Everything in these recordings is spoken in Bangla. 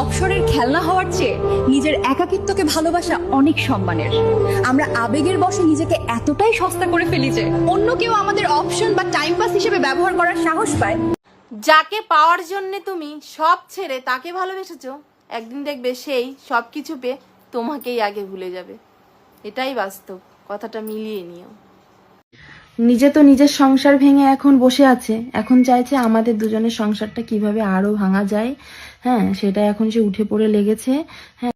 অপসরের খেলনা হওয়ার চেয়ে নিজের একাকিত্বকে ভালোবাসা অনেক সম্মানের। আমরা আবেগের বশে নিজেকে এতটাই সস্তা করে ফেলি যে অন্য কেউ আমাদের অপশন বা টাইম পাস হিসেবে ব্যবহার করার সাহস পায়। যাকে পাওয়ার জন্য তুমি সব ছেড়ে তাকে ভালোবেসেছো, একদিন দেখবে সেই সব কিছু পেয়ে তোমাকেই আগে ভুলে যাবে। এটাই বাস্তব, কথাটা মিলিয়ে নিও। নিজে তো নিজের সংসার ভেঙে এখন বসে আছে। এখন চাইছে আমাদের দুজনের সংসারটা কীভাবে আরও ভাঙা যায়। হ্যাঁ সেটা এখন সে উঠে পড়ে লেগেছে। হ্যাঁ।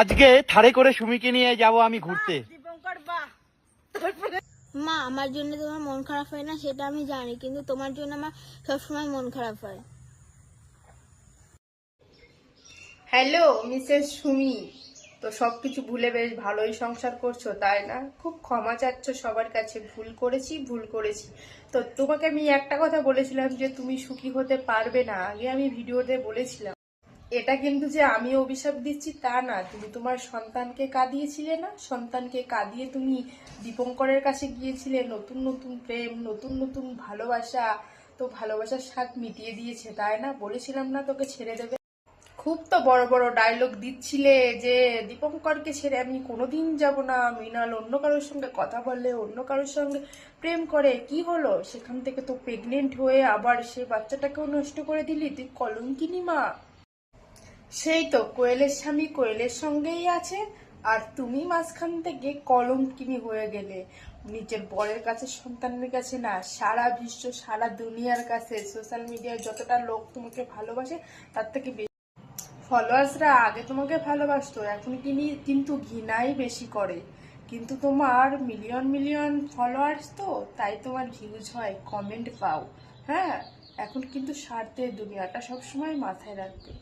আজকে থারে করে সুমিকে নিয়ে যাব আমি ঘুরতে। মা আমার জন্য তোমার মন খারাপ হয় না? সেটা আমি জানি কিন্তু তোমার জন্য আমার সবসময় মন খারাপ হয়। হ্যালো মিসেস সুমি তো সবকিছু ভুলে বেশ ভালোই সংসার করছ, তাই না? খুব ক্ষমা চাচ্ছ সবার কাছে, ভুল করেছি ভুল করেছি। তো তোমাকে আমি একটা কথা বলেছিলাম যে তুমি সুখী হতে পারবে না, আগে আমি ভিডিওতে বলেছিলাম। এটা কিন্তু যে আমি অভিশাপ দিচ্ছি তা না, তুমি তোমার সন্তানকে কাঁদিয়েছিলে না? সন্তানকে কাঁদিয়ে তুমি দীপঙ্করের কাছে গিয়েছিলে, নতুন নতুন প্রেম, নতুন নতুন ভালোবাসা, তো ভালোবাসার স্বাদ মিটিয়ে দিয়েছে, তাই না? বলেছিলাম না তোকে ছেড়ে দেবে। খুব তো বড় বড় ডায়লগ দিচ্ছিলে যে, দীপঙ্করকে ছেড়ে আমি কোনোদিন যাব না। মৃণাল অন্য কারোর সঙ্গে কথা বললে, অন্য কারোর সঙ্গে প্রেম করে। কি হলো? সেখান থেকে তো প্রেগনেন্ট হয়ে আবার সে বাচ্চাটাকেও নষ্ট করে দিলি। তুই কলঙ্কিনী মা। সেই তো, কোয়েলের স্বামী কোয়েলের সঙ্গেই আছে আর তুমি মাঝখান থেকে কলঙ্কিনী হয়ে গেলে। নিজের বরের কাছে, সন্তানের কাছে না, সারা বিশ্ব, সারা দুনিয়ার কাছে সোশ্যাল মিডিয়ায় যতটা লোক তোমাকে ভালোবাসে, তার থেকে ফলোয়ার্সরা আগে তোমাকে ভালোবাসতো, এখন কিনি, কিন্তু ঘৃণাই বেশি করে। কিন্তু তোমার মিলিয়ন মিলিয়ন ফলোয়ার্স তো, তাই তোমার ভিউজ হয় কমেন্ট পাও। হ্যাঁ এখন কিন্তু স্বার্থের দুনিয়াটা সবসময় মাথায় রাখবে।